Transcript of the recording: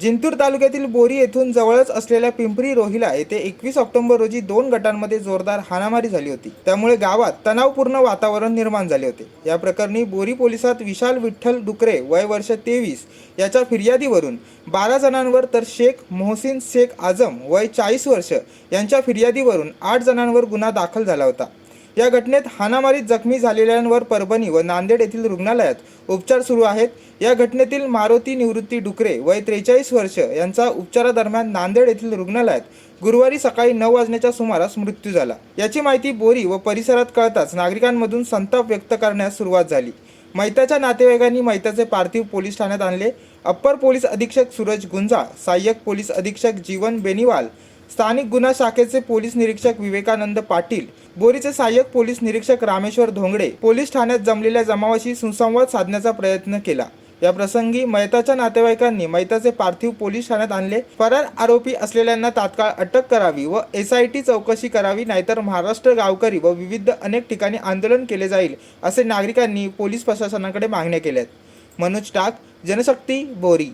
जिंतूर तालुक्यातील बोरी येथून जवळच असलेल्या पिंपरी रोहिला येथे एकवीस ऑक्टोबर रोजी दोन गटांमध्ये जोरदार हाणामारी झाली होती. त्यामुळे गावात तणावपूर्ण वातावरण निर्माण झाले होते. या प्रकरणी बोरी पोलिसात विशाल विठ्ठल डुकरे वय वर्ष तेवीस याच्या फिर्यादीवरून बारा जणांवर तर शेख मोहसिन शेख आझम वय चाळीस वर्ष यांच्या फिर्यादीवरून आठ जणांवर गुन्हा दाखल झाला होता. या घटनेत हाणामारीत जखमी झालेल्यांवर परभणी व नांदेड येथील रुग्णालयात उपचार सुरू आहेत. या घटनेतील मारुती निवृत्ती डुकरे वय त्रेचाळीस वर्ष यांचा उपचारादरम्यान नांदेड येथील रुग्णालयात गुरुवारी सकाळी नऊ वाजण्याच्या सुमारास मृत्यू झाला. याची माहिती बोरी व परिसरात कळताच नागरिकांमधून संताप व्यक्त करण्यास सुरुवात झाली. मैताच्या नातेवाईकांनी मैताचे पार्थिव पोलीस ठाण्यात आणले. अप्पर पोलीस अधीक्षक सूरज गुंजा सहाय्यक पोलीस अधीक्षक जीवन बेनिवाल स्थानिक गुन्हा शाखेचे पोलीस निरीक्षक विवेकानंद पाटील बोरीचे सहाय्यक पोलीस निरीक्षक रामेश्वर धोंगडे पोलीस ठाण्यात जमलेल्या जमावाशी सुसंवाद साधण्याचा प्रयत्न केला. या प्रसंगी मैताच्या नातेवाईकांनी मैताचे पार्थिव पोलीस ठाण्यात आणले. फरार आरोपी असलेल्यांना तात्काळ अटक करावी व एस आय टी चौकशी करावी नाहीतर महाराष्ट्र गावकरी व विविध अनेक ठिकाणी आंदोलन केले जाईल असे नागरिकांनी पोलीस प्रशासनाकडे मागण्या केल्यात. मनोज टाक जनशक्ती बोरी.